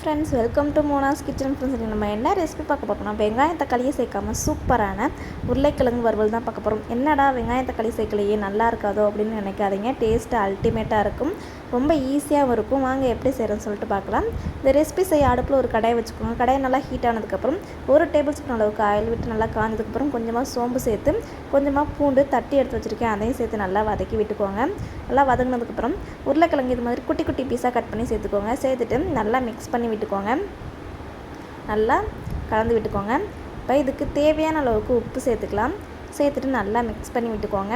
Friends welcome to Mona's kitchen friends நம்ம என்ன recipe பார்க்க போகிறோம்னா வெங்காயம் தக்காளியை சேர்க்காம சூப்பரான உருளைக்கிழங்கு வறுவல் தான் பார்க்க போகிறோம் என்னடா வெங்காயம் தக்காளி சேர்க்கலையே நல்லா இருக்காதோ அப்படின்னு நினைக்காதீங்க. டேஸ்ட்டு அல்டிமேட்டாக இருக்கும். ரொம்ப ஈஸியாகவும் இருக்கும். வாங்க எப்படி செய்கிறேன்னு சொல்லிட்டு பார்க்கலாம். இந்த ரெசிபி செய்ய அடுப்பில் ஒரு கடாயை வச்சுக்கோங்க. கடாயை நல்லா ஹீட் ஆனதுக்கப்புறம் ஒரு டேபிள் ஸ்பூன் அளவுக்கு ஆயில் விட்டு நல்லா காஞ்சதுக்கப்புறம் கொஞ்சமாக சோம்பு சேர்த்து கொஞ்சமாக பூண்டு தட்டி எடுத்து வச்சுருக்கேன். அதையும் சேர்த்து நல்லா வதக்கி விட்டுக்கோங்க. நல்லா வதங்கினதுக்கப்புறம் உருளைக்கிழங்கு இது மாதிரி குட்டி குட்டி பீஸாக கட் பண்ணி சேர்த்துக்கோங்க. சேர்த்துட்டு நல்லா மிக்ஸ் பண்ணி விட்டுக்கோங்க. நல்லா கலந்து விட்டுக்கோங்க. இப்போ இதுக்கு தேவையான அளவுக்கு உப்பு சேர்த்துக்கலாம். சேர்த்துட்டு நல்லா மிக்ஸ் பண்ணி விட்டுக்கோங்க.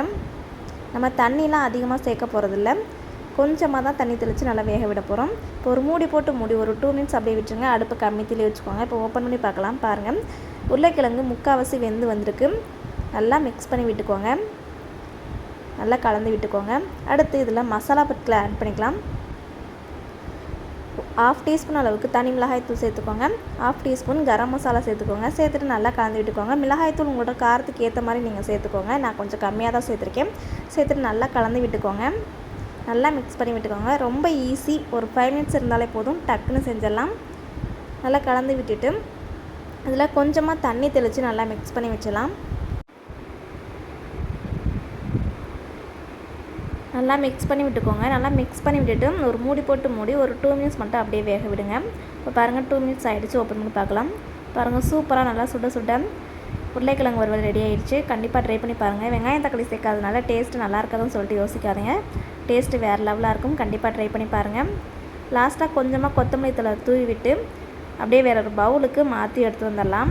நம்ம தண்ணிலாம் அதிகமாக சேர்க்க போகிறதில்ல கொஞ்சமாக தான் தண்ணி தெளித்து நல்லா வேக விட போகிறோம் இப்போ ஒரு மூடி போட்டு மூடி ஒரு டூ மினிட்ஸ் அப்படியே விட்டுருங்க. அடுப்பு கம்மி தள்ளி வச்சுக்கோங்க. இப்போ ஓப்பன் பண்ணி பார்க்கலாம். பாருங்கள் உருளைக்கிழங்கு முக்கால்வாசி வெந்து வந்திருக்கு. நல்லா மிக்ஸ் பண்ணி விட்டுக்கோங்க. நல்லா கலந்து விட்டுக்கோங்க. அடுத்து இதில் மசாலா பொருட்களை ஆட் பண்ணிக்கலாம். ஆஃப் டீஸ்பூன் அளவுக்கு தனி மிளகாய்த்தூள் சேர்த்துக்கோங்க. ஆஃப் டீஸ்பூன் கரம் மசாலா சேர்த்துக்கோங்க. சேர்த்துட்டு நல்லா கலந்து விட்டுக்கோங்க மிளகாய்த்தூள் உங்களோட காரத்துக்கு ஏற்ற மாதிரி நீங்கள் சேர்த்துக்கோங்க. நான் கொஞ்சம் கம்மியாக தான் சேர்த்துருக்கேன். சேர்த்துட்டு நல்லா கலந்து விட்டுக்கோங்க. நல்லா மிக்ஸ் பண்ணி விட்டுக்கோங்க. ரொம்ப ஈஸி ஒரு ஃபைவ் மினிட்ஸ் இருந்தாலே போதும். டக்குன்னு செஞ்சிடலாம். நல்லா கலந்து விட்டுட்டு அதில் கொஞ்சமாக தண்ணி தெளித்து நல்லா மிக்ஸ் பண்ணி வச்சிடலாம். நல்லா மிக்ஸ் பண்ணி விட்டுக்கோங்க. நல்லா மிக்ஸ் பண்ணி விட்டுட்டு ஒரு மூடி போட்டு மூடி ஒரு டூ மினிட்ஸ் மட்டும் அப்படியே வேக விடுங்க. இப்போ பாருங்கள் டூ மினிட்ஸ் ஆகிடுச்சு ஓப்பன் பண்ணி பார்க்கலாம். பாருங்கள் சூப்பராக நல்லா சுட சுட உருளைக்கிழங்கு வறுவல் ரெடி ஆகிடுச்சு கண்டிப்பாக ட்ரை பண்ணி பாருங்கள் வெங்காயம் தக்காளி சேர்க்காதனால டேஸ்ட்டு நல்லா இருக்காதுன்னு சொல்லிட்டு யோசிக்காதீங்க. டேஸ்ட்டு வேறு லெவலாக இருக்கும். கண்டிப்பாக ட்ரை பண்ணி பாருங்கள் லாஸ்ட்டாக கொஞ்சமாக கொத்தமல்லி தலை தூவி விட்டு அப்படியே வேற ஒரு பவுலுக்கு மாற்றி எடுத்து வந்துடலாம்.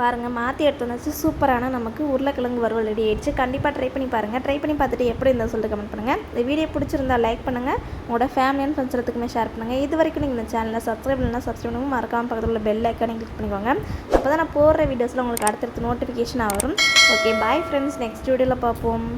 பாருங்கள் மாற்றி எடுத்து வந்தாச்சு. சூப்பரான நமக்கு உருளைக்கிழங்கு வறுவல் ரெடி ஆயிடுச்சு. கண்டிப்பாக ட்ரை பண்ணி பாருங்கள் ட்ரை பண்ணி பார்த்துட்டு எப்படி இருந்தால் சொல்லிட்டு கமெண்ட் பண்ணுங்கள் இந்த வீடியோ பிடிச்சிருந்தா லைக் பண்ணுங்கள் உங்களோட ஃபேமிலி அண்ட் ஃப்ரெண்ட்ஸ் ஷேர் பண்ணுங்கள் இது வரைக்கும் நீங்கள் இந்த சேனலில் சப்ஸ்கிரைப் பண்ணலாம் சப்ஸ்கிரைப் பண்ணுங்க மறக்காமல் பக்கத்தில் உள்ள பெல் ஐக்கானே கிளிக் பண்ணிக்கோங்க. அப்போ தான் நான் போடுற வீடியோஸில் உங்களுக்கு அடுத்தடுத்து நோட்டிஃபிகேஷன் வரும். ஓகே பாய் ஃப்ரெண்ட்ஸ் நெக்ஸ்ட் வீடியோவில் பார்ப்போம்.